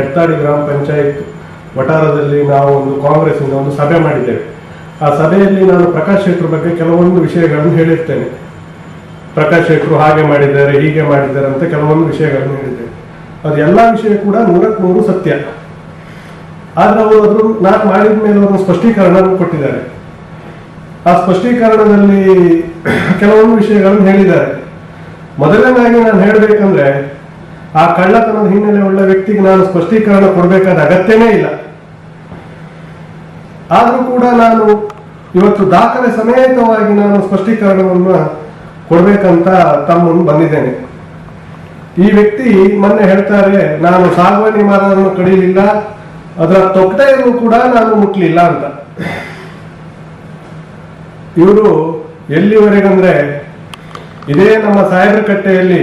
ಎಡ್ತಾಡಿ ಗ್ರಾಮ ಪಂಚಾಯತ್ ವಟಾರದಲ್ಲಿ ನಾವು ಒಂದು ಕಾಂಗ್ರೆಸ್ಸಿಂದ ಒಂದು ಸಭೆ ಮಾಡಿದ್ದೇವೆ. ಆ ಸಭೆಯಲ್ಲಿ ನಾನು ಪ್ರಕಾಶ್ ಶೆಟ್ಟರ್ ಬಗ್ಗೆ ಕೆಲವೊಂದು ವಿಷಯಗಳನ್ನು ಹೇಳಿರ್ತೇನೆ. ಪ್ರಕಾಶ್ ಶೆಟ್ಟರು ಹಾಗೆ ಮಾಡಿದ್ದಾರೆ, ಹೀಗೆ ಮಾಡಿದ್ದಾರೆ ಅಂತ ಕೆಲವೊಂದು ವಿಷಯಗಳನ್ನು ಹೇಳಿದ್ದೇವೆ ಅದು ಎಲ್ಲ ವಿಷಯ ಕೂಡ ನೂರಕ್ಕೆ ನೂರು ಸತ್ಯ. ಆದ್ರೆ ಅವರು ಅದ್ರ ನಾನು ಮಾಡಿದ ಮೇಲೆ ಅವರು ಸ್ಪಷ್ಟೀಕರಣ ಕೊಟ್ಟಿದ್ದಾರೆ. ಆ ಸ್ಪಷ್ಟೀಕರಣದಲ್ಲಿ ಕೆಲವೊಂದು ವಿಷಯಗಳನ್ನು ಹೇಳಿದ್ದಾರೆ. ಮೊದಲನೇದಾಗಿ ನಾನು ಹೇಳಬೇಕಂದ್ರೆ ಆ ಕಳ್ಳತನದ ಹಿನ್ನೆಲೆ ಉಳ್ಳ ವ್ಯಕ್ತಿಗೆ ನಾನು ಸ್ಪಷ್ಟೀಕರಣ ಕೊಡಬೇಕಾದ ಅಗತ್ಯನೇ ಇಲ್ಲ. ಆದರೂ ಕೂಡ ನಾನು ಇವತ್ತು ದಾಖಲೆ ಸಮೇತವಾಗಿ ನಾನು ಸ್ಪಷ್ಟೀಕರಣವನ್ನು ಕೊಡಬೇಕಂತ ತಮ್ಮನ್ನು ಬಂದಿದ್ದೇನೆ. ಈ ವ್ಯಕ್ತಿ ಮೊನ್ನೆ ಹೇಳ್ತಾರೆ, ನಾನು ಸಾಗವಾನಿ ಮರವನ್ನು ಕಡಿಲಿಲ್ಲ ಅದರ ತೊಗಟೆಯನ್ನು ಕೂಡ ನಾನು ಮುಟ್ಲಿಲ್ಲ ಅಂತ. ಇವರು ಎಲ್ಲಿವರೆಗಂದ್ರೆ ಇದೇ ನಮ್ಮ ಸಾಹೇಬ್ರಕಟ್ಟೆಯಲ್ಲಿ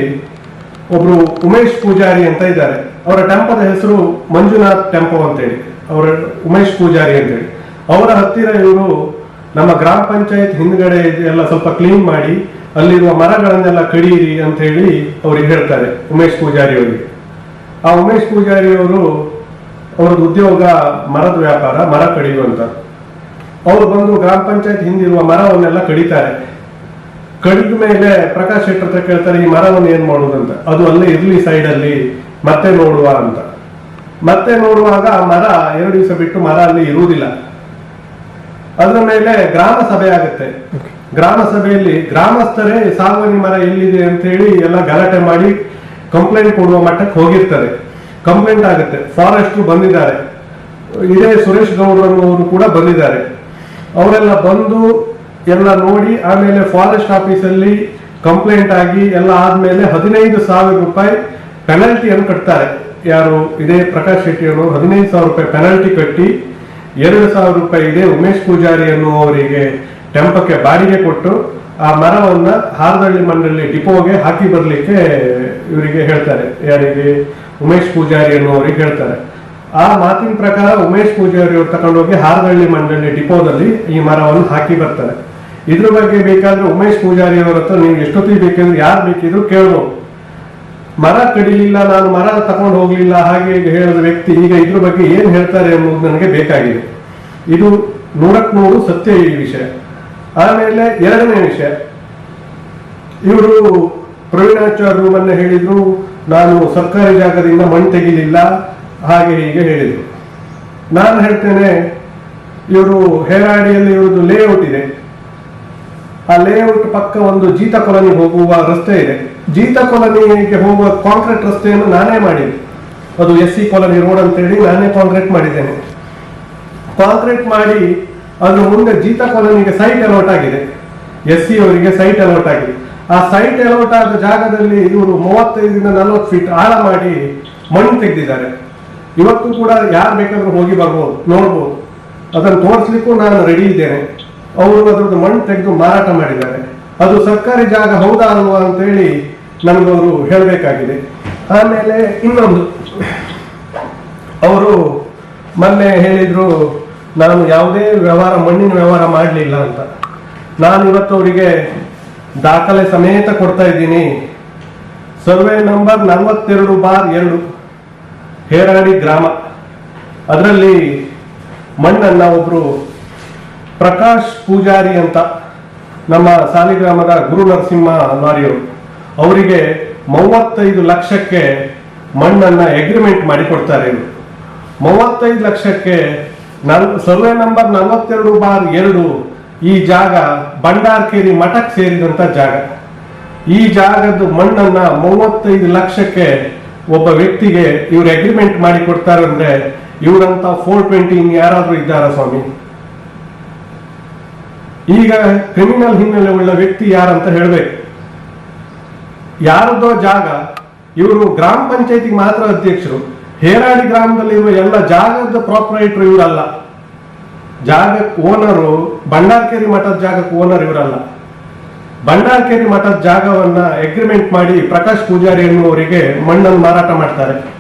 ಒಬ್ರು ಉಮೇಶ್ ಪೂಜಾರಿ ಅಂತ ಇದ್ದಾರೆ. ಅವರ ಟೆಂಪದ ಹೆಸರು ಮಂಜುನಾಥ್ ಟೆಂಪೋ ಅಂತೇಳಿ. ಅವರ ಉಮೇಶ್ ಪೂಜಾರಿ ಅಂತೇಳಿ. ಅವರ ಹತ್ತಿರ ಇವರು ನಮ್ಮ ಗ್ರಾಮ ಪಂಚಾಯತ್ ಹಿಂದ್ಗಡೆ ಎಲ್ಲ ಸ್ವಲ್ಪ ಕ್ಲೀನ್ ಮಾಡಿ, ಅಲ್ಲಿರುವ ಮರಗಳನ್ನೆಲ್ಲ ಕಡಿಯಿರಿ ಅಂತ ಹೇಳಿ ಅವ್ರಿಗೆ ಹೇಳ್ತಾರೆ ಉಮೇಶ್ ಪೂಜಾರಿ ಅವರಿಗೆ. ಆ ಉಮೇಶ್ ಪೂಜಾರಿ ಅವರು ಅವ್ರದ್ದು ಉದ್ಯೋಗ ಮರದ ವ್ಯಾಪಾರ, ಮರ ಕಡಿಯುವಂತ. ಅವರು ಬಂದು ಗ್ರಾಮ ಪಂಚಾಯತ್ ಹಿಂದಿರುವ ಮರವನ್ನೆಲ್ಲ ಕಡಿತಾರೆ. ಕಡಿದ ಮೇಲೆ ಪ್ರಕಾಶ್ ಶೆಟ್ಟರ್ ಹತ್ರ ಕೇಳ್ತಾರೆ ಈ ಮರವನ್ನು ಏನ್ ಮಾಡುದಂತ ಅದು ಅಲ್ಲೇ ಇರ್ಲಿ ಸೈಡ್ ಅಲ್ಲಿ ಮತ್ತೆ ನೋಡುವ ಅಂತ. ಮತ್ತೆ ನೋಡುವಾಗ ಆ ಮರ ಎರಡು ದಿವಸ ಬಿಟ್ಟು ಮರ ಅಲ್ಲಿ ಇರುವುದಿಲ್ಲ. ಅದರ ಮೇಲೆ ಗ್ರಾಮ ಸಭೆ ಆಗುತ್ತೆ. ಗ್ರಾಮ ಸಭೆಯಲ್ಲಿ ಗ್ರಾಮಸ್ಥರೇ ಸಾಗುವನಿ ಮರ ಎಲ್ಲಿದೆ? ಅಂತ ಹೇಳಿ ಎಲ್ಲ ಗಲಾಟೆ ಮಾಡಿ ಕಂಪ್ಲೇಂಟ್ ಕೊಡುವ ಮಟ್ಟಕ್ಕೆ ಹೋಗಿರ್ತಾರೆ. ಕಂಪ್ಲೇಂಟ್ ಆಗುತ್ತೆ. ಫಾರೆಸ್ಟ್ ಬಂದಿದ್ದಾರೆ. ಇದೇ ಸುರೇಶ್ ಗೌಡ್ರನ್ನವರು ಕೂಡ ಬಂದಿದ್ದಾರೆ. ಅವರೆಲ್ಲ ಬಂದು ಎಲ್ಲ ನೋಡಿ, ಆಮೇಲೆ ಫಾರೆಸ್ಟ್ ಆಫೀಸಲ್ಲಿ ಕಂಪ್ಲೇಂಟ್ ಆಗಿ ಎಲ್ಲ ಆದ್ಮೇಲೆ ಹದಿನೈದು ಸಾವಿರ ರೂಪಾಯಿ ಪೆನಾಲ್ಟಿಯನ್ನು ಕಟ್ತಾರೆ. ಯಾರು? ಇದೇ ಪ್ರಕಾಶ್ ಶೆಟ್ಟಿ ಅವರು ಹದಿನೈದು ಸಾವಿರ ರೂಪಾಯಿ ಪೆನಲ್ಟಿ ಕಟ್ಟಿ, ಎರಡು ಸಾವಿರ ರೂಪಾಯಿ ಇದೆ ಉಮೇಶ್ ಪೂಜಾರಿ ಅನ್ನುವರಿಗೆ ಟೆಂಪಕ್ಕೆ ಬಾಡಿಗೆ ಕೊಟ್ಟು, ಆ ಮರವನ್ನ ಹಾರದಳ್ಳಿ ಮಂಡಳಿ ಡಿಪೋಗೆ ಹಾಕಿ ಬರ್ಲಿಕ್ಕೆ ಇವರಿಗೆ ಹೇಳ್ತಾರೆ. ಯಾರಿಗೆ? ಉಮೇಶ್ ಪೂಜಾರಿ ಅನ್ನುವರಿಗೆ ಹೇಳ್ತಾರೆ. ಆ ಮಾತಿನ ಪ್ರಕಾರ ಉಮೇಶ್ ಪೂಜಾರಿ ಅವರು ತಗೊಂಡೋಗಿ ಹಾರದಳ್ಳಿ ಮಂಡಳಿ ಡಿಪೋದಲ್ಲಿ ಈ ಮರವನ್ನು ಹಾಕಿ ಬರ್ತಾರೆ. ಇದ್ರ ಬಗ್ಗೆ ಬೇಕಾದ್ರೆ ಉಮೇಶ್ ಪೂಜಾರಿ ಅವರ ಹತ್ರ ನೀವು ಎಷ್ಟೊತ್ತಿಗೆ ಬೇಕಂದ್ರೆ ಯಾರು ಬೇಕಿದ್ರು ಕೇಳ್ಬೋದು. ಮರ ಕಡಿಲಿಲ್ಲ, ನಾನು ಮರ ತಕೊಂಡು ಹೋಗ್ಲಿಲ್ಲ ಹಾಗೆ ಹೀಗೆ ಹೇಳಿದ ವ್ಯಕ್ತಿ ಈಗ ಇದ್ರ ಬಗ್ಗೆ ಏನ್ ಹೇಳ್ತಾರೆ ಅನ್ನೋದು ನನಗೆ ಬೇಕಾಗಿದೆ. ಇದು ನೂರಕ್ ನೂರು ಸತ್ಯ ಈ ವಿಷಯ. ಆಮೇಲೆ ಎರಡನೇ ವಿಷಯ. ಇವರು ಪ್ರವೀಣಾಚಾರ್ಯರು ಮೊನ್ನೆ ಹೇಳಿದ್ರು, ನಾನು ಸರ್ಕಾರಿ ಜಾಗದಿಂದ ಮಣ್ಣು ತೆಗಿಲಿಲ್ಲ, ಹಾಗೆ ಹೀಗೆ ಹೇಳಿದ್ರು. ನಾನು ಹೇಳ್ತೇನೆ, ಇವರು ಹೇರಾಡಿಯಲ್ಲಿ ಇವ್ರದ್ದು ಲೇಔಟ್ ಇದೆ. ಆ ಲೇಔಟ್ ಪಕ್ಕ ಒಂದು ಜೀತ ಕೊಲನಿ ಹೋಗುವ ರಸ್ತೆ ಇದೆ. ಜೀತ ಕೊಲನಿಗೆ ಹೋಗುವ ಕಾಂಕ್ರೀಟ್ ರಸ್ತೆಯನ್ನು ನಾನೇ ಮಾಡಿದೆ ಅದು ಎಸ್ ಸಿ ಕೊಲನಿ ರೋಡ್ ಅಂತ ಹೇಳಿ ನಾನೇ ಕಾಂಕ್ರೀಟ್ ಮಾಡಿದ್ದೇನೆ. ಕಾಂಕ್ರೀಟ್ ಮಾಡಿ ಅದ್ರ ಮುಂದೆ ಜೀತ ಕಾಲೋನಿಗೆ ಸೈಟ್ ಅಲೌಟ್ ಆಗಿದೆ. ಎಸ್ ಸಿ ಅವರಿಗೆ ಸೈಟ್ ಅಲೌಟ್ ಆಗಿದೆ. ಆ ಸೈಟ್ ಅಲೌಟ್ ಆದ ಜಾಗದಲ್ಲಿ ಇವರು ಮೂವತ್ತೈದರಿಂದ ನಲವತ್ತು ಫೀಟ್ ಆಳ ಮಾಡಿ ಮಣ್ಣು ತೆಗೆದಿದ್ದಾರೆ. ಇವತ್ತು ಕೂಡ ಯಾರು ಬೇಕಾದ್ರೂ ಹೋಗಿ ಬರ್ಬೋದು, ನೋಡ್ಬೋದು. ಅದನ್ನು ತೋರಿಸ್ಲಿಕ್ಕೂ ನಾನು ರೆಡಿ ಇದ್ದೇನೆ. ಅವರು ಅದ್ರದ್ದು ಮಣ್ಣು ತೆಗೆದು ಮಾರಾಟ ಮಾಡಿದ್ದಾರೆ. ಅದು ಸರ್ಕಾರಿ ಜಾಗ ಹೌದಾ ಅಲ್ವಾ ಅಂತೇಳಿ ನನಗವರು ಹೇಳಬೇಕಾಗಿದೆ. ಆಮೇಲೆ ಇನ್ನೊಂದು. ಅವರು ಮೊನ್ನೆ ಹೇಳಿದ್ರು, ನಾನು ಯಾವುದೇ ವ್ಯವಹಾರ, ಮಣ್ಣಿನ ವ್ಯವಹಾರ ಮಾಡಲಿಲ್ಲ ಅಂತ. ನಾನು ಇವತ್ತು ಅವರಿಗೆ ದಾಖಲೆ ಸಮೇತ ಕೊಡ್ತಾ ಇದ್ದೀನಿ. ಸರ್ವೆ ನಂಬರ್ ನಲವತ್ತೆರಡು ಬಾರ್ ಎರಡು, ಹೇರಾಡಿ ಗ್ರಾಮ. ಅದರಲ್ಲಿ ಮಣ್ಣನ್ನು ಒಬ್ರು ಪ್ರಕಾಶ್ ಪೂಜಾರಿ ಅಂತ ನಮ್ಮ ಸಾಲಿಗ್ರಾಮದ ಗುರು ನರಸಿಂಹ ಲಾರಿಯವರು ಅವರಿಗೆ ಮೂವತ್ತೈದು ಲಕ್ಷಕ್ಕೆ ಮಣ್ಣನ್ನ ಅಗ್ರಿಮೆಂಟ್ ಮಾಡಿ ಕೊಡ್ತಾರೆ ಇವರು. ಮೂವತ್ತೈದು ಲಕ್ಷಕ್ಕೆ ಸರ್ವೆ ನಂಬರ್ ನಲವತ್ತೆರಡು ಬಾರ್ ಎರಡು ಈ ಜಾಗ ಬಂಡಾರ್ಕೇರಿ ಮಠಕ್ಕೆ ಸೇರಿದಂತ ಜಾಗ. ಈ ಜಾಗದ ಮಣ್ಣನ್ನ ಮೂವತ್ತೈದು ಲಕ್ಷಕ್ಕೆ ಒಬ್ಬ ವ್ಯಕ್ತಿಗೆ ಇವ್ರು ಅಗ್ರಿಮೆಂಟ್ ಮಾಡಿ ಕೊಡ್ತಾರೆ ಅಂದ್ರೆ ಇವರಂತ ಫೋರ್ ಟ್ವೆಂಟಿ ಯಾರಾದ್ರೂ ಇದ್ದಾರಾ ಸ್ವಾಮಿ? ಈಗ ಕ್ರಿಮಿನಲ್ ಹಿನ್ನೆಲೆ ಉಳ್ಳ ವ್ಯಕ್ತಿ ಯಾರಂತ ಹೇಳಬೇಕು. ಯಾರದೋ ಜಾಗ, ಇವರು ಗ್ರಾಮ ಪಂಚಾಯತಿಗೆ ಮಾತ್ರ ಅಧ್ಯಕ್ಷರು. ಹೇರಾಡಿ ಗ್ರಾಮದಲ್ಲಿರುವ ಎಲ್ಲ ಜಾಗದ ಪ್ರಾಪರೇಟರ್ ಇವರಲ್ಲ. ಜಾಗಕ್ಕೆ ಓನರು ಬಂಡಾರ್ಕೇರಿ ಮಠದ ಜಾಗಕ್ಕೆ ಓನರ್ ಇವರಲ್ಲ. ಬಂಡಾರ್ಕೇರಿ ಮಠದ ಜಾಗವನ್ನ ಅಗ್ರಿಮೆಂಟ್ ಮಾಡಿ ಪ್ರಕಾಶ್ ಪೂಜಾರಿ ಎನ್ನುವರಿಗೆ ಮಣ್ಣನ್ನು ಮಾರಾಟ ಮಾಡ್ತಾರೆ.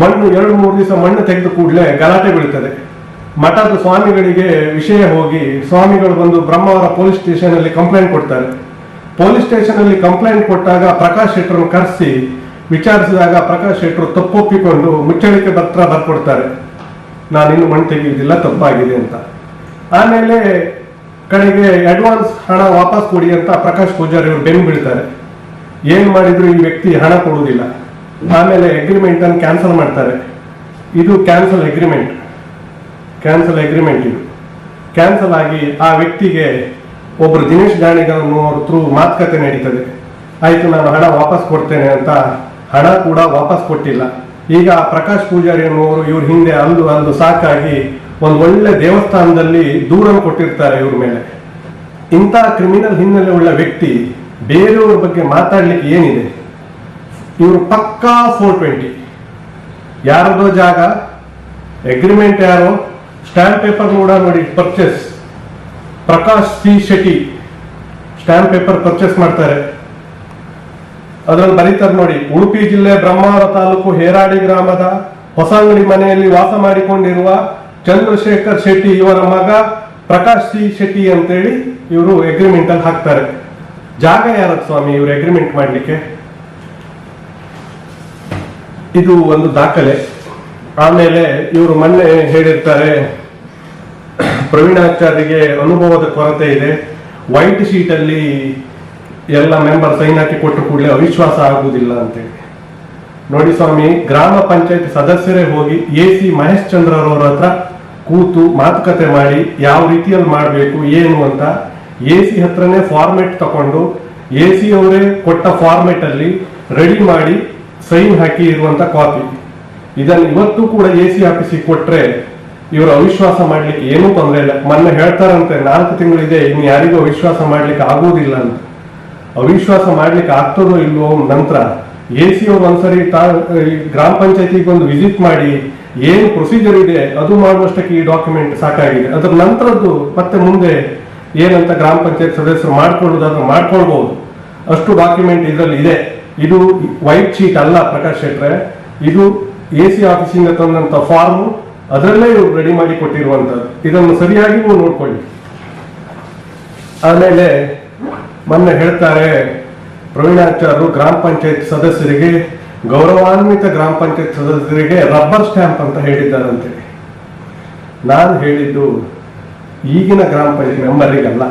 ಮಣ್ಣು ಎರಡು ಮೂರು ದಿವಸ ಮಣ್ಣು ತೆಗೆದು ಕೂಡಲೇ ಗಲಾಟೆ ಬೀಳ್ತದೆ. ಮಠದ ಸ್ವಾಮಿಗಳಿಗೆ ವಿಷಯ ಹೋಗಿ ಸ್ವಾಮಿಗಳು ಬಂದು ಬ್ರಹ್ಮಾವರ ಪೊಲೀಸ್ ಸ್ಟೇಷನ್ ಅಲ್ಲಿ ಕಂಪ್ಲೇಂಟ್ ಕೊಡ್ತಾರೆ. ಪೊಲೀಸ್ ಸ್ಟೇಷನ್ ಅಲ್ಲಿ ಕಂಪ್ಲೇಂಟ್ ಕೊಟ್ಟಾಗ ಪ್ರಕಾಶ್ ಶೆಟ್ಟರನ್ನು ಕರೆಸಿ ವಿಚಾರಿಸಿದಾಗ ಪ್ರಕಾಶ್ ಶೆಟ್ಟರು ತಪ್ಪೊಪ್ಪಿಕೊಂಡು ಮುಚ್ಚಳಿಕೆ ಪತ್ರ ಬರ್ಕೊಡ್ತಾರೆ. ನಾನಿನ್ನು ಮಣ್ಣು ತೆಗೆಯುವುದಿಲ್ಲ, ತಪ್ಪಾಗಿದೆ ಅಂತ. ಆಮೇಲೆ ಕಡೆಗೆ ಅಡ್ವಾನ್ಸ್ ಹಣ ವಾಪಸ್ ಕೊಡಿ ಅಂತ ಪ್ರಕಾಶ್ ಪೂಜಾರಿ ಅವರು ಬೆನ್ನು ಬೀಳ್ತಾರೆ. ಏನು ಮಾಡಿದ್ರು ಈ ವ್ಯಕ್ತಿ ಹಣ ಕೊಡುವುದಿಲ್ಲ. ಆಮೇಲೆ ಅಗ್ರಿಮೆಂಟ್ ಅನ್ನು ಕ್ಯಾನ್ಸಲ್ ಮಾಡ್ತಾರೆ. ಇದು ಕ್ಯಾನ್ಸಲ್ ಅಗ್ರಿಮೆಂಟ್ ಕ್ಯಾನ್ಸಲ್ ಅಗ್ರಿಮೆಂಟ್ ಇದು. ಕ್ಯಾನ್ಸಲ್ ಆಗಿ ಆ ವ್ಯಕ್ತಿಗೆ ಒಬ್ರು ದಿನೇಶ್ ಗಾಣಿಗರನ್ನು ಅವ್ರ ಥ್ರೂ ಮಾತುಕತೆ ನಡೀತದೆ. ಆಯಿತು, ನಾನು ಹಣ ವಾಪಸ್ ಕೊಡ್ತೇನೆ ಅಂತ ಹಣ ಕೂಡ ವಾಪಸ್ ಕೊಟ್ಟಿಲ್ಲ. ಈಗ ಪ್ರಕಾಶ್ ಪೂಜಾರಿ ಅನ್ನುವರು ಇವ್ರ ಹಿಂದೆ ಅಲ್ದು ಅಲ್ದು ಸಾಕಾಗಿ ಒಂದು ಒಳ್ಳೆ ದೇವಸ್ಥಾನದಲ್ಲಿ ದೂರನ್ನು ಕೊಟ್ಟಿರ್ತಾರೆ ಇವ್ರ ಮೇಲೆ. ಇಂಥ ಕ್ರಿಮಿನಲ್ ಹಿನ್ನೆಲೆ ಉಳ್ಳ ವ್ಯಕ್ತಿ ಬೇರೆಯವ್ರ ಬಗ್ಗೆ ಮಾತಾಡ್ಲಿಕ್ಕೆ ಏನಿದೆ? ಇವರು ಪಕ್ಕಾ ಫೋರ್ ಟ್ವೆಂಟಿ ಯಾರದೋ ಜಾಗ ಅಗ್ರಿಮೆಂಟ್ ಯಾರು ಸ್ಟ್ಯಾಂಪ್ ಪೇಪರ್ ಕೂಡ ನೋಡಿ purchase Prakash C Shetty stamp paper purchase ಮಾಡ್ತಾರೆ. ಅದರಲ್ಲಿ ಬರೀತಾರೆ ನೋಡಿ, ಉಡುಪಿ ಜಿಲ್ಲೆ ಬ್ರಹ್ಮಾವರ ತಾಲೂಕು ಹೇರಾಡಿ ಗ್ರಾಮದ ಹೊಸಂಗಡಿ ಮನೆಯಲ್ಲಿ ವಾಸ ಮಾಡಿಕೊಂಡಿರುವ ಚಂದ್ರಶೇಖರ್ ಶೆಟ್ಟಿ ಇವರ ಮಗ ಪ್ರಕಾಶ್ ಸಿ ಶೆಟ್ಟಿ ಅಂತೇಳಿ ಇವರು ಅಗ್ರಿಮೆಂಟ್ ಅಲ್ಲಿ ಹಾಕ್ತಾರೆ. ಜಾಗ ಯಾರದ್ ಸ್ವಾಮಿ ಇವರು ಅಗ್ರಿಮೆಂಟ್ ಮಾಡಲಿಕ್ಕೆ? ಇದು ಒಂದು ದಾಖಲೆ. ಆಮೇಲೆ ಇವರು ಮೊನ್ನೆ ಹೇಳಿರ್ತಾರೆ, ಪ್ರವೀಣಾಚಾರ್ಯಗೆ ಅನುಭವದ ಕೊರತೆ ಇದೆ. ವೈಟ್ ಶೀಟ್ ಅಲ್ಲಿ ಎಲ್ಲ ಮೆಂಬರ್ ಸೈನ್ ಹಾಕಿ ಕೊಟ್ಟು ಕೂಡಲೇ ಅವಿಶ್ವಾಸ ಆಗುವುದಿಲ್ಲ ಅಂತೇಳಿ. ನೋಡಿ ಸ್ವಾಮಿ, ಗ್ರಾಮ ಪಂಚಾಯತ್ ಸದಸ್ಯರೇ ಹೋಗಿ ಎ ಸಿ ಮಹೇಶ್ ಚಂದ್ರರವ್ರ ಹತ್ರ ಕೂತು ಮಾತುಕತೆ ಮಾಡಿ ಯಾವ ರೀತಿಯಲ್ಲಿ ಮಾಡಬೇಕು, ಏನು ಅಂತ ಎ ಸಿ ಹತ್ರನೇ ಫಾರ್ಮೆಟ್ ತಗೊಂಡು ಎ ಸಿ ಅವರೇ ಕೊಟ್ಟ ಫಾರ್ಮೆಟ್ ಅಲ್ಲಿ ರೆಡಿ ಮಾಡಿ ಸೈನ್ ಹಾಕಿ ಇರುವಂತ ಕಾಪಿ ಇದನ್ನು ಇವತ್ತು ಕೂಡ ಎ ಸಿ ಆಫೀಸಿಗೆ ಕೊಟ್ರೆ ಇವರ ಅವಿಶ್ವಾಸ ಮಾಡ್ಲಿಕ್ಕೆ ಏನೂ ತೊಂದರೆ ಇಲ್ಲ. ಮೊನ್ನೆ ಹೇಳ್ತಾರಂತೆ, ನಾಲ್ಕು ತಿಂಗಳಿದೆ, ಇನ್ನು ಯಾರಿಗೂ ಅವಿಶ್ವಾಸ ಮಾಡ್ಲಿಕ್ಕೆ ಆಗೋದಿಲ್ಲ ಅಂತ. ಅವಿಶ್ವಾಸ ಮಾಡ್ಲಿಕ್ಕೆ ಆಗ್ತದೋ ಇಲ್ವೋ ನಂತರ ಎ ಸಿ ಅವರು ಒಂದ್ಸರಿ ತಾ ಗ್ರಾಮ ಪಂಚಾಯತಿಗೆ ಒಂದು ವಿಸಿಟ್ ಮಾಡಿ ಏನು ಪ್ರೊಸೀಜರ್ ಇದೆ, ಅದು ಮಾಡುವಷ್ಟಕ್ಕೆ ಈ ಡಾಕ್ಯುಮೆಂಟ್ ಸಾಕಾಗಿದೆ. ಅದ್ರ ನಂತರದ್ದು ಮತ್ತೆ ಮುಂದೆ ಏನಂತ ಗ್ರಾಮ ಪಂಚಾಯತ್ ಸದಸ್ಯರು ಮಾಡ್ಕೊಳ್ಳೋದಾದ್ರೂ ಮಾಡ್ಕೊಳ್ಬಹುದು ಅಷ್ಟು ಡಾಕ್ಯುಮೆಂಟ್ ಇದರಲ್ಲಿ ಇದೆ. ಇದು ವೈಟ್ ಶೀಟ್ ಅಲ್ಲ ಪ್ರಕಾಶ್ ಶೆಟ್ರೆ. ಇದು ಎ ಸಿ ಆಫೀಸಿಂದ ತಂದಂತ ಫಾರ್ಮ್ ಅದರಲ್ಲೇ ಇವರು ರೆಡಿ ಮಾಡಿ ಕೊಟ್ಟಿರುವಂತದ್ದು. ಇದನ್ನು ಸರಿಯಾಗಿ ನೀವು ನೋಡ್ಕೊಳ್ಳಿ. ಆಮೇಲೆ ಮೊನ್ನೆ ಹೇಳ್ತಾರೆ, ಪ್ರವೀಣಾಚಾರ್ಯರು ಗ್ರಾಮ ಪಂಚಾಯತ್ ಸದಸ್ಯರಿಗೆ, ಗೌರವಾನ್ವಿತ ಗ್ರಾಮ ಪಂಚಾಯತ್ ಸದಸ್ಯರಿಗೆ ರಬ್ಬರ್ ಸ್ಟ್ಯಾಂಪ್ ಅಂತ ಹೇಳಿದ್ದಾರಂತೆ ನಾನು ಹೇಳಿದ್ದು ಈಗಿನ ಗ್ರಾಮ ಪಂಚಾಯತ್ ಮೆಂಬರಿಗಲ್ಲ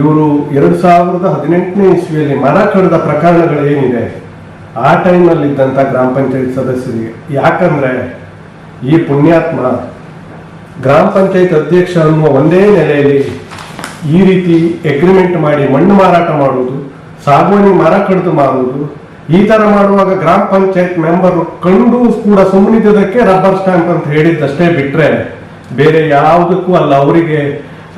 ಇವರು ಎರಡು ಸಾವಿರದ ಹದಿನೆಂಟನೇ ಇಸ್ವಿಯಲ್ಲಿ ಮರ ಕಡಿದ ಪ್ರಕರಣಗಳು ಏನಿದೆ ಆ ಟೈಮಲ್ಲಿ ಇದ್ದಂಥ ಗ್ರಾಮ ಪಂಚಾಯತ್ ಸದಸ್ಯರಿಗೆ ಯಾಕಂದ್ರೆ ಈ ಪುಣ್ಯಾತ್ಮ ಗ್ರಾಮ ಪಂಚಾಯತ್ ಅಧ್ಯಕ್ಷ ಅನ್ನುವ ಒಂದೇ ನೆಲೆಯಲ್ಲಿ ಈ ರೀತಿ ಎಗ್ರಿಮೆಂಟ್ ಮಾಡಿ ಮಣ್ಣು ಮಾರಾಟ ಮಾಡುವುದು ಸಾಗುವಾನಿ ಮರ ಕಡಿದು ಮಾಡುವುದು ಈ ಥರ ಮಾಡುವಾಗ ಗ್ರಾಮ ಪಂಚಾಯತ್ ಮೆಂಬರ್ ಕಂಡು ಕೂಡ ಸುಮ್ಮನಿದ್ದಕ್ಕೆ ರಬ್ಬರ್ ಸ್ಟ್ಯಾಂಪ್ ಅಂತ ಹೇಳಿದ್ದಷ್ಟೇ ಬಿಟ್ಟರೆ ಬೇರೆ ಯಾವುದಕ್ಕೂ ಅಲ್ಲ. ಅವರಿಗೆ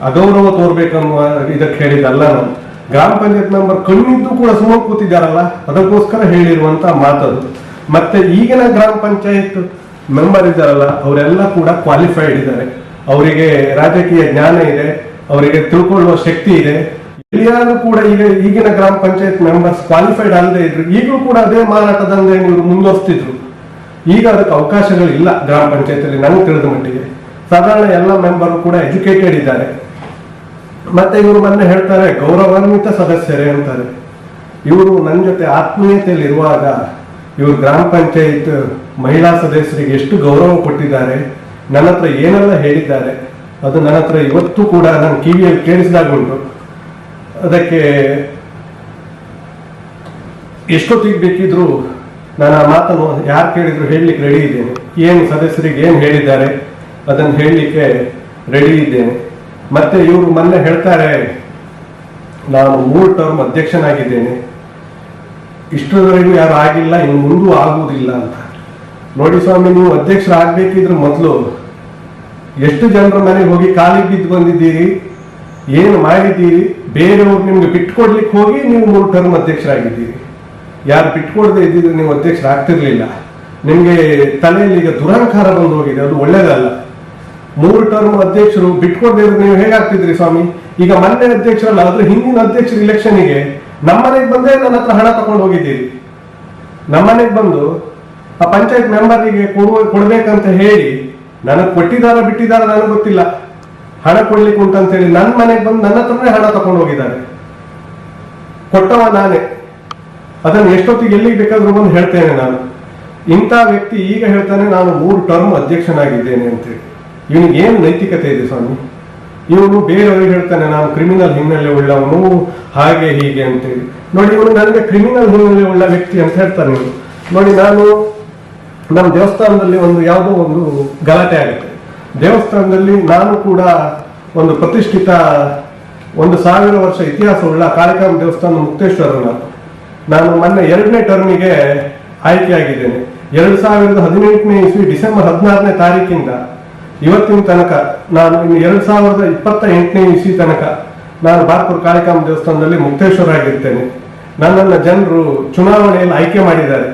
ಅಗೌರವ ತೋರ್ಬೇಕನ್ನುವ ಇದಕ್ಕೆ ಹೇಳಿದ್ದಲ್ಲ ನಾನು. ಗ್ರಾಮ ಪಂಚಾಯತ್ ಮೆಂಬರ್ ಕಣ್ಣಿದ್ದು ಕೂಡ ಸುಮ್ಮನೆ ಕೂತಿದ್ದಾರಲ್ಲ? ಅದಕ್ಕೋಸ್ಕರ ಹೇಳಿರುವಂತ ಮಾತದು. ಮತ್ತೆ ಈಗಿನ ಗ್ರಾಮ ಪಂಚಾಯತ್ ಮೆಂಬರ್ ಇದ್ದಾರಲ್ಲ, ಅವರೆಲ್ಲ ಕೂಡ ಕ್ವಾಲಿಫೈಡ್ ಇದ್ದಾರೆ. ಅವರಿಗೆ ರಾಜಕೀಯ ಜ್ಞಾನ ಇದೆ, ಅವರಿಗೆ ತಿಳ್ಕೊಳ್ಳುವ ಶಕ್ತಿ ಇದೆ. ಎಲ್ಲಿಯಾದ್ರೂ ಕೂಡ ಈಗ ಈಗಿನ ಗ್ರಾಮ ಪಂಚಾಯತ್ ಮೆಂಬರ್ಸ್ ಕ್ವಾಲಿಫೈಡ್ ಅಲ್ಲದೆ ಇದ್ರು, ಈಗಲೂ ಕೂಡ ಅದೇ ಮಾರಾಟದಂದ್ರೆ ಇವರು ಮುಂದುವರಿಸ್ತಿದ್ರು. ಈಗ ಅದಕ್ಕೆ ಅವಕಾಶಗಳಿಲ್ಲ ಗ್ರಾಮ ಪಂಚಾಯತ್ ಅಲ್ಲಿ ನನಗೆ ತಿಳಿದ ಮಟ್ಟಿಗೆ. ಸಾಧಾರಣ ಎಲ್ಲ ಮೆಂಬರ್ ಕೂಡ ಎಜುಕೇಟೆಡ್ ಇದ್ದಾರೆ. ಮತ್ತೆ ಇವರು ಮೊನ್ನೆ ಹೇಳ್ತಾರೆ, ಗೌರವಾನ್ವಿತ ಸದಸ್ಯರೇ ಅಂತಾರೆ. ಇವರು ನನ್ನ ಜೊತೆ ಆತ್ಮೀಯತೆಯಲ್ಲಿ ಇರುವಾಗ ಇವರು ಗ್ರಾಮ ಪಂಚಾಯತ್ ಮಹಿಳಾ ಸದಸ್ಯರಿಗೆ ಎಷ್ಟು ಗೌರವ ಕೊಟ್ಟಿದ್ದಾರೆ, ನನ್ನ ಹತ್ರ ಏನೆಲ್ಲ ಹೇಳಿದ್ದಾರೆ, ಅದು ನನ್ನ ಹತ್ರ ಇವತ್ತು ಕೂಡ ನನ್ನ ಕಿವಿಯಲ್ಲಿ ಕೇಳಿಸಿದಾಗ ಉಂಟು. ಅದಕ್ಕೆ ಎಷ್ಟೊತ್ತಿಗೆ ಬೇಕಿದ್ರು ನಾನು ಆ ಮಾತನ್ನು ಯಾರು ಕೇಳಿದ್ರು ಹೇಳಲಿಕ್ಕೆ ರೆಡಿ ಇದ್ದೇನೆ. ಏನು ಸದಸ್ಯರಿಗೆ ಏನು ಹೇಳಿದ್ದಾರೆ, ಅದನ್ನು ಹೇಳಲಿಕ್ಕೆ ರೆಡಿ ಇದ್ದೇನೆ. ಮತ್ತೆ ಇವರು ಮೊನ್ನೆ ಹೇಳ್ತಾರೆ, ನಾನು ಮೂರು ಟರ್ಮ್ ಅಧ್ಯಕ್ಷನಾಗಿದ್ದೇನೆ. ಇಷ್ಟರವರೆಗೂ ಯಾರು ಆಗಿಲ್ಲ, ಇನ್ನು ಮುಂದೂ ಆಗುವುದಿಲ್ಲ ಅಂತ. ನೋಡಿ ಸ್ವಾಮಿ, ನೀವು ಅಧ್ಯಕ್ಷರಾಗಬೇಕಿದ್ರೆ ಮೊದಲು ಎಷ್ಟು ಜನರ ಮನೆಗೆ ಹೋಗಿ ಕಾಲಿಗೆ ಬಿದ್ದು ಬಂದಿದ್ದೀರಿ, ಏನು ಮಾಡಿದ್ದೀರಿ, ಬೇರೆಯವ್ರು ನಿಮ್ಗೆ ಬಿಟ್ಕೊಡ್ಲಿಕ್ಕೆ ಹೋಗಿ ನೀವು ಮೂರು ಟರ್ಮ್ ಅಧ್ಯಕ್ಷರಾಗಿದ್ದೀರಿ. ಯಾರು ಬಿಟ್ಕೊಡದೆ ಇದ್ದಿದ್ರೆ ನೀವು ಅಧ್ಯಕ್ಷರಾಗ್ತಿರ್ಲಿಲ್ಲ. ನಿಮಗೆ ತಲೆಯಲ್ಲಿ ಈಗ ದುರಹಂಕಾರ ಬಂದು ಹೋಗಿದೆ, ಅದು ಒಳ್ಳೇದಲ್ಲ. ಮೂರು ಟರ್ಮ್ ಅಧ್ಯಕ್ಷರು ಬಿಟ್ಕೊಡ್ಬೇಕು ನೀವು ಹೇಗಾಗ್ತಿದ್ರಿ ಸ್ವಾಮಿ? ಈಗ ಮೊನ್ನೆ ಅಧ್ಯಕ್ಷರಲ್ಲ ಅದ್ರ ಹಿಂದಿನ ಅಧ್ಯಕ್ಷರ ಇಲೆಕ್ಷನ್ಗೆ ನಮ್ಮನೆಗೆ ಬಂದೇ ನನ್ನ ಹತ್ರ ಹಣ ತಗೊಂಡು ಹೋಗಿದ್ದೀರಿ. ನಮ್ಮನೆಗೆ ಬಂದು ಆ ಪಂಚಾಯತ್ ಮೆಂಬರಿಗೆ ಕೊಡುವ ಕೊಡ್ಬೇಕಂತ ಹೇಳಿ ನನಗೆ ಕೊಟ್ಟಿದಾರ ಬಿಟ್ಟಿದಾರ ನನಗೆ ಗೊತ್ತಿಲ್ಲ. ಹಣ ಕೊಡ್ಲಿಕ್ಕೆ ಅಂತ ಹೇಳಿ ನನ್ನ ಮನೆಗೆ ಬಂದು ನನ್ನ ಹತ್ರನೇ ಹಣ ತಗೊಂಡು ಹೋಗಿದ್ದಾರೆ. ಕೊಟ್ಟವ ನಾನೇ. ಅದನ್ನು ಎಷ್ಟೊತ್ತಿಗೆ ಎಲ್ಲಿಗೆ ಬೇಕಾದ್ರೂ ಬಂದು ಹೇಳ್ತೇನೆ ನಾನು. ಇಂಥ ವ್ಯಕ್ತಿ ಈಗ ಹೇಳ್ತಾನೆ, ನಾನು ಮೂರು ಟರ್ಮ್ ಅಧ್ಯಕ್ಷನಾಗಿದ್ದೇನೆ ಅಂತೇಳಿ. ಇವನಿಗೆ ಏನು ನೈತಿಕತೆ ಇದೆ ಸ್ವಾಮಿ? ಇವನು ಬೇರೆಯವ್ರಿಗೆ ಹೇಳ್ತಾನೆ, ನಾನು ಕ್ರಿಮಿನಲ್ ಹಿನ್ನೆಲೆ ಉಳ್ಳವನು ಹಾಗೆ ಹೀಗೆ ಅಂತೇಳಿ. ನೋಡಿ, ಇವನು ನನಗೆ ಕ್ರಿಮಿನಲ್ ಹಿನ್ನೆಲೆ ಉಳ್ಳ ವ್ಯಕ್ತಿ ಅಂತ ಹೇಳ್ತಾನೆ ಇವನು. ನೋಡಿ, ನಾನು ನಮ್ಮ ದೇವಸ್ಥಾನದಲ್ಲಿ ಒಂದು ಯಾವುದೋ ಒಂದು ಗಲಾಟೆ ಆಗುತ್ತೆ. ದೇವಸ್ಥಾನದಲ್ಲಿ ನಾನು ಕೂಡ ಒಂದು ಪ್ರತಿಷ್ಠಿತ ಒಂದು ಸಾವಿರ ವರ್ಷ ಇತಿಹಾಸವುಳ್ಳ ಕಾರ್ಯಕ್ರಮ ದೇವಸ್ಥಾನ ಮುಕ್ತೇಶ್ವರನ ನಾನು ನಾನು ಮೊನ್ನೆ ಎರಡನೇ ಟರ್ಮಿಗೆ ಆಯ್ಕೆಯಾಗಿದ್ದೇನೆ. ಎರಡು ಸಾವಿರದ ಹದಿನೆಂಟನೇ ಇಸ್ವಿ ಡಿಸೆಂಬರ್ ಹದಿನಾರನೇ ತಾರೀಕಿಂದ ಇವತ್ತಿನ ತನಕ, ನಾನು ಇನ್ನು ಎರಡು ಸಾವಿರದ ಇಪ್ಪತ್ತ ಎಂಟನೇ ಇಸ್ವಿ ತನಕ ನಾನು ಬಾರ್ಪುರ್ ಕಾಳಿಕಾಂಬ ದೇವಸ್ಥಾನದಲ್ಲಿ ಮುಕ್ತೇಶ್ವರ ಆಗಿರ್ತೇನೆ. ನನ್ನನ್ನ ಜನರು ಚುನಾವಣೆಯಲ್ಲಿ ಆಯ್ಕೆ ಮಾಡಿದ್ದಾರೆ.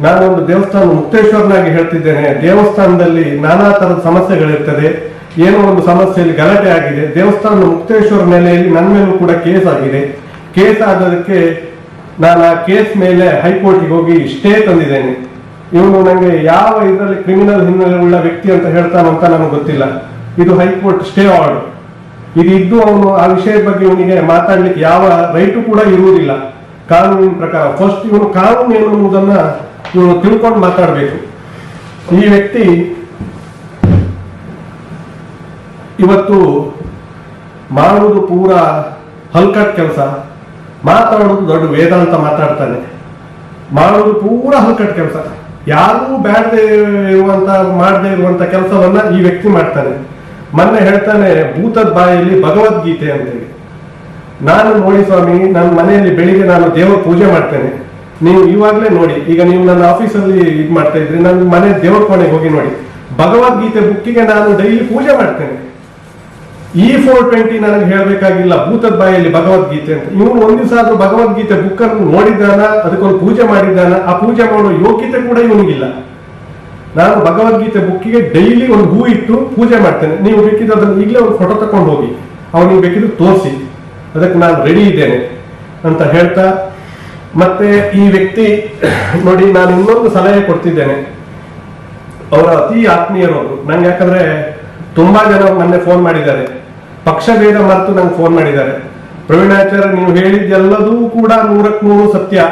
ನಾನೊಂದು ದೇವಸ್ಥಾನ ಮುಕ್ತೇಶ್ವರನಾಗಿ ಹೇಳ್ತಿದ್ದೇನೆ. ದೇವಸ್ಥಾನದಲ್ಲಿ ನಾನಾ ತರದ ಸಮಸ್ಯೆಗಳಿರ್ತದೆ. ಏನೋ ಒಂದು ಸಮಸ್ಯೆಯಲ್ಲಿ ಗಲಾಟೆ ಆಗಿದೆ. ದೇವಸ್ಥಾನ ಮುಕ್ತೇಶ್ವರ ನೆಲೆಯಲ್ಲಿ ನನ್ನ ಮೇಲೂ ಕೂಡ ಕೇಸ್ ಆಗಿದೆ. ಕೇಸ್ ಆದದಕ್ಕೆ ನಾನು ಆ ಕೇಸ್ ಮೇಲೆ ಹೈಕೋರ್ಟ್ಗೆ ಹೋಗಿ ಸ್ಟೇ ತಂದಿದ್ದೇನೆ. ಇವನು ನನಗೆ ಯಾವ ಇದರಲ್ಲಿ ಕ್ರಿಮಿನಲ್ ಹಿನ್ನೆಲೆ ಉಳ್ಳ ವ್ಯಕ್ತಿ ಅಂತ ಹೇಳ್ತಾನಂತ ನನಗೆ ಗೊತ್ತಿಲ್ಲ. ಇದು ಹೈಕೋರ್ಟ್ ಸ್ಟೇ ಆರ್ಡರ್. ಇದು ಇದ್ದು ಅವನು ಆ ವಿಷಯದ ಬಗ್ಗೆ ಇವನಿಗೆ ಮಾತಾಡ್ಲಿಕ್ಕೆ ಯಾವ ರೈಟು ಕೂಡ ಇರುವುದಿಲ್ಲ. ಕಾನೂನಿನ ಪ್ರಕಾರ. ಫಸ್ಟ್ ಇವನು ಕಾನೂನು ಏನು ಅನ್ನೋದನ್ನ ಇವನು ತಿಳ್ಕೊಂಡು ಮಾತಾಡಬೇಕು. ಈ ವ್ಯಕ್ತಿ ಇವತ್ತು ಮಾಡುವುದು ಪೂರ ಹಲ್ಕಟ್ ಕೆಲಸ. ಮಾತಾಡೋದು ದೊಡ್ಡ ವೇದಾಂತ ಮಾತಾಡ್ತಾನೆ. ಮಾಡೋದು ಪೂರ ಹಲ್ಕಟ್ ಕೆಲಸ. ಯಾರೂ ಬ್ಯಾಡದೇ ಇರುವಂತ, ಮಾಡದೆ ಇರುವಂತ ಕೆಲಸವನ್ನ ಈ ವ್ಯಕ್ತಿ ಮಾಡ್ತಾನೆ. ಮೊನ್ನೆ ಹೇಳ್ತಾನೆ, ಭೂತದ ಬಾಯಲ್ಲಿ ಭಗವದ್ಗೀತೆ ಅಂತೇಳಿ ನಾನು ನೋಡಿ ಸ್ವಾಮಿ ನನ್ನ ಮನೆಯಲ್ಲಿ ಬೆಳಿಗ್ಗೆ ನಾನು ದೇವರ ಪೂಜೆ ಮಾಡ್ತೇನೆ. ನೀವು ಇವಾಗಲೇ ನೋಡಿ, ಈಗ ನೀವು ನನ್ನ ಆಫೀಸಲ್ಲಿ ಇದು ಮಾಡ್ತಾ ಇದ್ರಿ, ನನ್ನ ಮನೆ ದೇವರ ಕೋಣೆಗೆ ಹೋಗಿ ನೋಡಿ. ಭಗವದ್ಗೀತೆ ಬುಕ್ಕಿಗೆ ನಾನು ಡೈಲಿ ಪೂಜೆ ಮಾಡ್ತೇನೆ. ಈ ಫೋರ್ ಟ್ವೆಂಟಿ ನನಗೆ ಹೇಳಬೇಕಾಗಿಲ್ಲ ಭೂತದ ಬಾಯಲ್ಲಿ ಭಗವದ್ಗೀತೆ ಅಂತ. ಇವನು ಒಂದ್ ದಿವಸ ಆದ್ರೂ ಭಗವದ್ಗೀತೆ ಬುಕ್ ಅನ್ನು ನೋಡಿದ್ದಾನ? ಅದಕ್ಕೊಂದು ಪೂಜೆ ಮಾಡಿದ್ದಾನ? ಆ ಪೂಜೆ ಮಾಡುವ ಯೋಗ್ಯತೆ ಕೂಡ ಇವನಿಗಿಲ್ಲ. ನಾನು ಭಗವದ್ಗೀತೆ ಬುಕ್ಕಿಗೆ ಡೈಲಿ ಒಂದು ಹೂ ಇಟ್ಟು ಪೂಜೆ ಮಾಡ್ತೇನೆ. ನೀವು ಬೇಕಿದ್ರೆ ಅದನ್ನು ಈಗಲೇ ಒಂದು ಫೋಟೋ ತಕೊಂಡು ಹೋಗಿ ಅವನಿಗೆ ಬೇಕಿದ್ರೆ ತೋರಿಸಿ. ಅದಕ್ಕೆ ನಾನು ರೆಡಿ ಇದ್ದೇನೆ ಅಂತ ಹೇಳ್ತಾ, ಮತ್ತೆ ಈ ವ್ಯಕ್ತಿ, ನೋಡಿ ನಾನು ಇನ್ನೊಂದು ಸಲಹೆ ಕೊಡ್ತಿದ್ದೇನೆ. ಅವರ ಅತಿ ಆತ್ಮೀಯರು ಅವರು ನಂಗೆ ಯಾಕಂದ್ರೆ ತುಂಬಾ ಜನ ಮೊನ್ನೆ ಫೋನ್ ಮಾಡಿದ್ದಾರೆ. ಪಕ್ಷ ಭೇದ ಮರೆತು ನಂಗೆ ಫೋನ್ ಮಾಡಿದ್ದಾರೆ. ಪ್ರವೀಣಾಚಾರ್ಯ ನೀವು ಹೇಳಿದ್ದೆಲ್ಲದೂ ಕೂಡ ನೂರಕ್ಕೆ ನೂರು ಸತ್ಯ.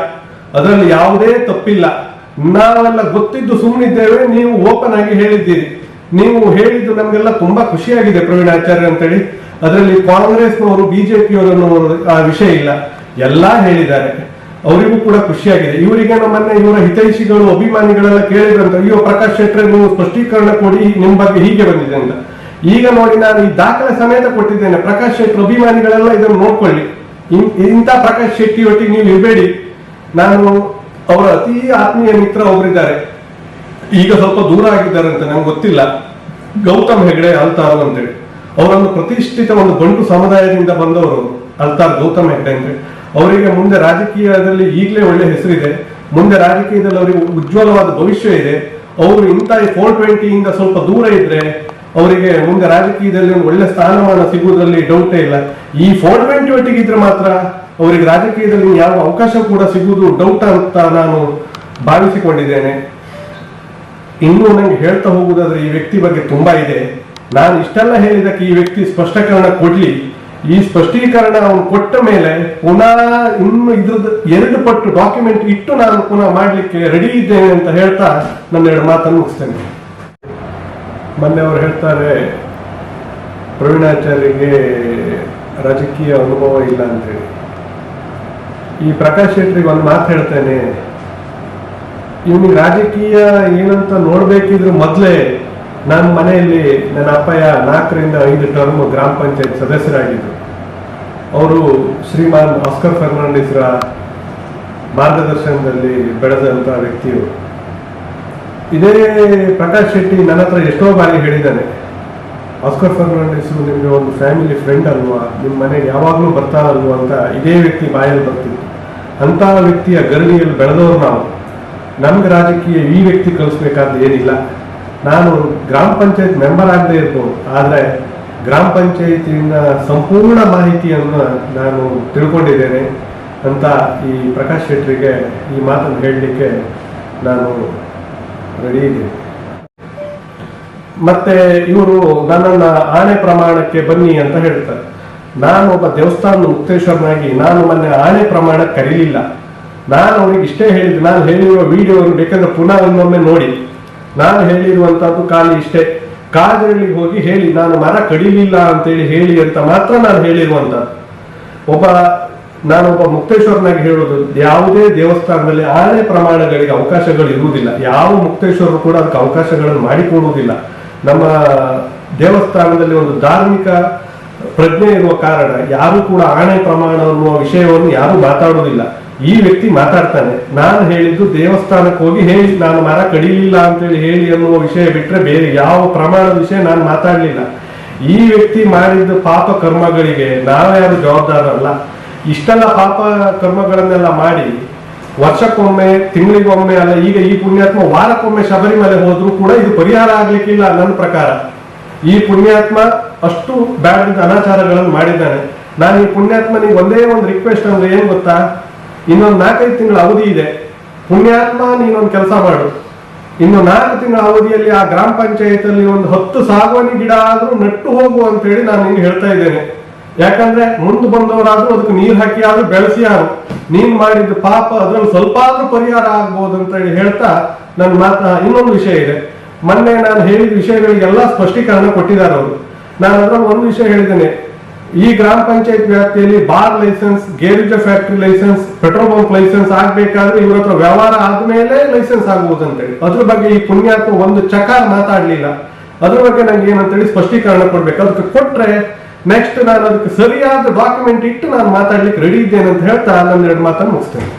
ಅದರಲ್ಲಿ ಯಾವುದೇ ತಪ್ಪಿಲ್ಲ. ನಾವೆಲ್ಲ ಗೊತ್ತಿದ್ದು ಸುಮ್ಮನಿದ್ದೇವೆ ನೀವು ಓಪನ್ ಆಗಿ ಹೇಳಿದ್ದೀರಿ. ನೀವು ಹೇಳಿದ್ದು ನಮಗೆಲ್ಲ ತುಂಬಾ ಖುಷಿಯಾಗಿದೆ ಪ್ರವೀಣಾಚಾರ್ಯ ಅಂತೇಳಿ. ಅದರಲ್ಲಿ ಕಾಂಗ್ರೆಸ್ನವರು, ಬಿಜೆಪಿಯವರು ಆ, ವಿಷಯ ಇಲ್ಲ. ಎಲ್ಲಾ ಹೇಳಿದ್ದಾರೆ. ಅವರಿಗೂ ಕೂಡ ಖುಷಿಯಾಗಿದೆ. ಇವರಿಗೆ ನಮ್ಮನ್ನ ಇವರ ಹಿತೈಷಿಗಳು, ಅಭಿಮಾನಿಗಳೆಲ್ಲ ಕೇಳಿದ್ರಂತ, ಅಯ್ಯೋ, ಪ್ರಕಾಶ್ ಶೆಟ್ರೆ ನೀವು ಸ್ಪಷ್ಟೀಕರಣ ಕೊಡಿ, ನಿಮ್ಮ ಬಗ್ಗೆ ಹೀಗೆ ಬಂದಿದೆ ಅಂತ. ಈಗ ನೋಡಿ ನಾನು ಈ ದಾಖಲೆ ಸಮೇತ ಕೊಟ್ಟಿದ್ದೇನೆ. ಪ್ರಕಾಶ್ ಶೆಟ್ಟಿ ಅಭಿಮಾನಿಗಳೆಲ್ಲ ಇದನ್ನು ನೋಡ್ಕೊಳ್ಳಿ. ಇಂಥ ಪ್ರಕಾಶ್ ಶೆಟ್ಟಿ ಒಟ್ಟಿಗೆ ನೀವು ಇರಬೇಡಿ. ನಾನು ಅವರ ಅತಿ ಆತ್ಮೀಯ ಮಿತ್ರ ಒಬ್ಬರಿದ್ದಾರೆ ಈಗ ಸ್ವಲ್ಪ ದೂರ ಆಗಿದ್ದಾರೆ ಅಂತ ನಂಗೆ ಗೊತ್ತಿಲ್ಲ. ಗೌತಮ್ ಹೆಗಡೆ, ಅಲ್ತಾರು ಅಂತೇಳಿ. ಅವರೊಂದು ಪ್ರತಿಷ್ಠಿತ ಒಂದು ಬಂಟು ಸಮುದಾಯದಿಂದ ಬಂದವರು ಅಲ್ತಾರ್ ಗೌತಮ್ ಹೆಗಡೆ ಅಂತೇಳಿ. ಅವರಿಗೆ ಮುಂದೆ ರಾಜಕೀಯದಲ್ಲಿ ಈಗಲೇ ಒಳ್ಳೆ ಹೆಸರಿದೆ, ಮುಂದೆ ರಾಜಕೀಯದಲ್ಲಿ ಅವರಿಗೆ ಉಜ್ವಲವಾದ ಭವಿಷ್ಯ ಇದೆ, ಅವರು ಇಂಥ ಫೋರ್ ಟ್ವೆಂಟಿಯಿಂದ ಸ್ವಲ್ಪ ದೂರ ಇದ್ರೆ ಅವರಿಗೆ ಮುಂದೆ ರಾಜಕೀಯದಲ್ಲಿ ಒಳ್ಳೆ ಸ್ಥಾನಮಾನ ಸಿಗುವುದರಲ್ಲಿ ಡೌಟೇ ಇಲ್ಲ. ಈ ಫೋರ್ ಟ್ವೆಂಟಿ ಒಟ್ಟಿಗೆ ಇದ್ರೆ ಮಾತ್ರ ಅವರಿಗೆ ರಾಜಕೀಯದಲ್ಲಿ ಯಾವ ಅವಕಾಶ ಕೂಡ ಸಿಗುವುದು ಡೌಟ್ ಅಂತ ನಾನು ಭಾವಿಸಿಕೊಂಡಿದ್ದೇನೆ. ಇನ್ನೂ ನಂಗೆ ಹೇಳ್ತಾ ಹೋಗುವುದಾದ್ರೆ ಈ ವ್ಯಕ್ತಿ ಬಗ್ಗೆ ತುಂಬಾ ಇದೆ. ನಾನು ಇಷ್ಟೆಲ್ಲ ಹೇಳಿದಕ್ಕೆ ಈ ವ್ಯಕ್ತಿ ಸ್ಪಷ್ಟೀಕರಣ ಕೊಡ್ಲಿ. ಈ ಸ್ಪಷ್ಟೀಕರಣ ಅವನು ಕೊಟ್ಟ ಮೇಲೆ ಪುನಃ ಇನ್ನು ಇದ್ರದ್ದು ಎರಡು ಪಟ್ಟು ಡಾಕ್ಯುಮೆಂಟ್ ಇಟ್ಟು ನಾನು ಪುನಃ ಮಾಡ್ಲಿಕ್ಕೆ ರೆಡಿ ಇದ್ದೇನೆ ಅಂತ ಹೇಳ್ತಾ ನನ್ನ ಎರಡು ಮಾತನ್ನು ಮುಗಿಸ್ತೇನೆ. ಮೊನ್ನೆ ಅವರು ಹೇಳ್ತಾರೆ, ಪ್ರವೀಣಾಚಾರ್ಯಗೆ ರಾಜಕೀಯ ಅನುಭವ ಇಲ್ಲ ಅಂತೇಳಿ. ಈ ಪ್ರಕಾಶ್ ಶೆಟ್ಟಿಗೆ ಒಂದು ಮಾತು ಹೇಳ್ತೇನೆ. ಇವನಿಗೆ ರಾಜಕೀಯ ಏನಂತ ನೋಡ್ಬೇಕಿದ್ರು ಮೊದಲೇ ನನ್ನ ಮನೆಯಲ್ಲಿ ನನ್ನ ಅಪ್ಪಯ್ಯ ನಾಲ್ಕರಿಂದ ಐದು ಟರ್ಮ್ ಗ್ರಾಮ ಪಂಚಾಯತ್ ಸದಸ್ಯರಾಗಿದ್ದರು ಅವರು ಶ್ರೀಮಾನ್ ಆಸ್ಕರ್ ಫರ್ನಾಂಡಿಸ್ರ ಮಾರ್ಗದರ್ಶನದಲ್ಲಿ ಬೆಳೆದಂಥ ವ್ಯಕ್ತಿಯು ಇದೇ ಪ್ರಕಾಶ್ ಶೆಟ್ಟಿ ನನ್ನ ಹತ್ರ ಎಷ್ಟೋ ಬಾರಿ ಹೇಳಿದ್ದಾನೆ, ಆಸ್ಕರ್ ಫರ್ನಾಂಡಿಸ್ ನಿಮಗೆ ಒಂದು ಫ್ಯಾಮಿಲಿ ಫ್ರೆಂಡ್ ಅಲ್ವಾ? ನಿಮ್ಮ ಮನೆಗೆ ಯಾವಾಗಲೂ ಬರ್ತಾರಲ್ವಾ? ಅಂತ ಇದೇ ವ್ಯಕ್ತಿ ಬಾಯಲ್ಲಿ ಬರ್ತಿತ್ತು ಅಂತ ವ್ಯಕ್ತಿಯ ಗರಡಿಯಲ್ಲಿ ಬೆಳೆದವರು ನಾವು. ನಮ್ಗೆ ರಾಜಕೀಯ ಈ ವ್ಯಕ್ತಿ ಕಲಿಸ್ಬೇಕಾದ ಏನಿಲ್ಲ. ನಾನು ಗ್ರಾಮ ಪಂಚಾಯತ್ ಮೆಂಬರ್ ಆಗದೇ ಇರ್ಬೋದು. ಆದರೆ ಗ್ರಾಮ ಪಂಚಾಯತಿನ ಸಂಪೂರ್ಣ ಮಾಹಿತಿಯನ್ನು ನಾನು ತಿಳ್ಕೊಂಡಿದ್ದೇನೆ ಅಂತ ಈ ಪ್ರಕಾಶ್ ಶೆಟ್ಟರಿಗೆ ಈ ಮಾತನ್ನು ಹೇಳಲಿಕ್ಕೆ ನಾನು ರೆಡಿ ಇದ್ದೀನಿ. ಮತ್ತೆ ಇವರು ನನ್ನನ್ನ ಆಣೆ ಪ್ರಮಾಣಕ್ಕೆ ಬನ್ನಿ ಅಂತ ಹೇಳ್ತಾರೆ. ನಾನು ಒಬ್ಬ ದೇವಸ್ಥಾನದ ಮುಕ್ತೇಶ್ವರನಾಗಿ ನಾನು ಮೊನ್ನೆ ಆಣೆ ಪ್ರಮಾಣ ಕರೀಲಿಲ್ಲ. ನಾನು ಅವ್ರಿಗೆ ಇಷ್ಟೇ ಹೇಳಿದ್ದು, ನಾನು ಹೇಳಿರುವ ವಿಡಿಯೋವನ್ನು ಬೇಕಾದ್ರೆ ಪುನಃ ಒಂದೊಮ್ಮೆ ನೋಡಿ. ನಾನು ಹೇಳಿರುವಂತಹದ್ದು ಖಾಲಿ ಇಷ್ಟೇ. ಕಾಜರಳ್ಳಿಗೆ ಹೋಗಿ ಹೇಳಿ, ನಾನು ಮರ ಕಡಿಲಿಲ್ಲ ಅಂತೇಳಿ ಹೇಳಿ ಅಂತ ಮಾತ್ರ ನಾನು ಹೇಳಿರುವಂತ ಒಬ್ಬ, ನಾನೊಬ್ಬ ಮುಕ್ತೇಶ್ವರನಾಗಿ ಹೇಳೋದು, ಯಾವುದೇ ದೇವಸ್ಥಾನದಲ್ಲಿ ಆನೆ ಪ್ರಮಾಣಗಳಿಗೆ ಅವಕಾಶಗಳು ಇರುವುದಿಲ್ಲ. ಯಾವ ಮುಕ್ತೇಶ್ವರರು ಕೂಡ ಅದಕ್ಕೆ ಅವಕಾಶಗಳನ್ನು ಮಾಡಿಕೊಡುವುದಿಲ್ಲ. ನಮ್ಮ ದೇವಸ್ಥಾನದಲ್ಲಿ ಒಂದು ಧಾರ್ಮಿಕ ಪ್ರಜ್ಞೆ ಇರುವ ಕಾರಣ ಯಾರು ಕೂಡ ಆಣೆ ಪ್ರಮಾಣ ಅನ್ನುವ ವಿಷಯವನ್ನು ಯಾರು ಮಾತಾಡುವುದಿಲ್ಲ. ಈ ವ್ಯಕ್ತಿ ಮಾತಾಡ್ತಾನೆ. ನಾನು ಹೇಳಿದ್ದು ದೇವಸ್ಥಾನಕ್ಕೆ ಹೋಗಿ ಹೇಳಿ, ನಾನು ಮರ ಕಡಿಲಿಲ್ಲ ಅಂತೇಳಿ ಹೇಳಿ ಅನ್ನುವ ವಿಷಯ ಬಿಟ್ರೆ ಬೇರೆ ಯಾವ ಪ್ರಮಾಣದ ವಿಷಯ ನಾನು ಮಾತಾಡ್ಲಿಲ್ಲ. ಈ ವ್ಯಕ್ತಿ ಮಾಡಿದ್ದ ಪಾಪ ಕರ್ಮಗಳಿಗೆ ನಾವ್ಯಾರು ಜವಾಬ್ದಾರಲ್ಲ ಇಷ್ಟೆಲ್ಲ ಪಾಪ ಕರ್ಮಗಳನ್ನೆಲ್ಲ ಮಾಡಿ ವರ್ಷಕ್ಕೊಮ್ಮೆ, ತಿಂಗಳಿಗೊಮ್ಮೆ ಅಲ್ಲ, ಈಗ ಈ ಪುಣ್ಯಾತ್ಮ ವಾರಕ್ಕೊಮ್ಮೆ ಶಬರಿಮಲೆ ಹೋದ್ರೂ ಕೂಡ ಇದು ಪರಿಹಾರ ಆಗ್ಲಿಕ್ಕಿಲ್ಲ ನನ್ನ ಪ್ರಕಾರ. ಈ ಪುಣ್ಯಾತ್ಮ ಅಷ್ಟು ಬ್ಯಾಡ್ ಅನಾಚಾರಗಳನ್ನು ಮಾಡಿದ್ದಾನೆ. ನಾನು ಈ ಪುಣ್ಯಾತ್ಮನಿಗೆ ಒಂದೇ ಒಂದು ರಿಕ್ವೆಸ್ಟ್ ಅಂದ್ರೆ ಏನ್ ಗೊತ್ತಾ? ಇನ್ನೊಂದು ನಾಲ್ಕೈದು ತಿಂಗಳ ಅವಧಿ ಇದೆ. ಪುಣ್ಯಾತ್ಮ, ನೀನೊಂದು ಕೆಲಸ ಮಾಡು. ಇನ್ನು ನಾಲ್ಕು ತಿಂಗಳ ಅವಧಿಯಲ್ಲಿ ಆ ಗ್ರಾಮ ಪಂಚಾಯತ್ ಅಲ್ಲಿ ಒಂದು ಹತ್ತು ಸಾಗುವಾನಿ ಗಿಡ ಆದರೂ ನೆಟ್ಟು ಹೋಗು ಅಂತ ಹೇಳಿ ನಾನು ನಿಮ್ಗೆ ಹೇಳ್ತಾ ಇದ್ದೇನೆ. ಯಾಕಂದ್ರೆ ಮುಂದೆ ಬಂದವರಾದ್ರೂ ಅದಕ್ಕೆ ನೀರು ಹಾಕಿ ಆದ್ರೂ ಬೆಳೆಸಿ ಯಾರು? ನೀನ್ ಮಾಡಿದ ಪಾಪ, ಅದ್ರಲ್ಲಿ ಸ್ವಲ್ಪ ಆದ್ರೂ ಪರಿಹಾರ ಆಗ್ಬೋದು ಅಂತ ಹೇಳಿ ಹೇಳ್ತಾ ನನ್ನ ಮಾತ್ರ ಇನ್ನೊಂದು ವಿಷಯ ಇದೆ. ಮೊನ್ನೆ ನಾನು ಹೇಳಿದ ವಿಷಯಗಳಿಗೆಲ್ಲ ಸ್ಪಷ್ಟೀಕರಣ ಕೊಟ್ಟಿದ್ದಾರೆ ಅವರು. ನಾನು ಅದ್ರಲ್ಲಿ ಒಂದು ವಿಷಯ ಹೇಳಿದ್ದೇನೆ. ಈ ಗ್ರಾಮ ಪಂಚಾಯತ್ ವ್ಯಾಪ್ತಿಯಲ್ಲಿ bar licence, ಗೇರುಜ factory licence, petrol bunk licence ಆಗ್ಬೇಕಾದ್ರೆ ಇವ್ರ ಹತ್ರ ವ್ಯವಹಾರ ಆದ್ಮೇಲೆ ಲೈಸೆನ್ಸ್ ಆಗ್ಬೋದು ಅಂತೇಳಿ ಅದ್ರ ಬಗ್ಗೆ ಈ ಪುಣ್ಯಾತ್ಮ ಒಂದು ಚಕಾರ ಮಾತಾಡ್ಲಿಲ್ಲ. ಅದ್ರ ಬಗ್ಗೆ ನಂಗೆ ಏನಂತೇಳಿ ಸ್ಪಷ್ಟೀಕರಣ ಕೊಡ್ಬೇಕು. ಅದಕ್ಕೆ ಕೊಟ್ರೆ ನೆಕ್ಸ್ಟ್ ನಾನು ಅದಕ್ಕೆ ಸರಿಯಾದ ಡಾಕ್ಯುಮೆಂಟ್ ಇಟ್ಟು ನಾನು ಮಾತಾಡ್ಲಿಕ್ಕೆ ರೆಡಿ ಇದ್ದೇನೆ ಅಂತ ಹೇಳ್ತಾ ನನ್ನ ಎರಡು ಮಾತನ್ನು ಮುಗಿಸ್ತೇನೆ.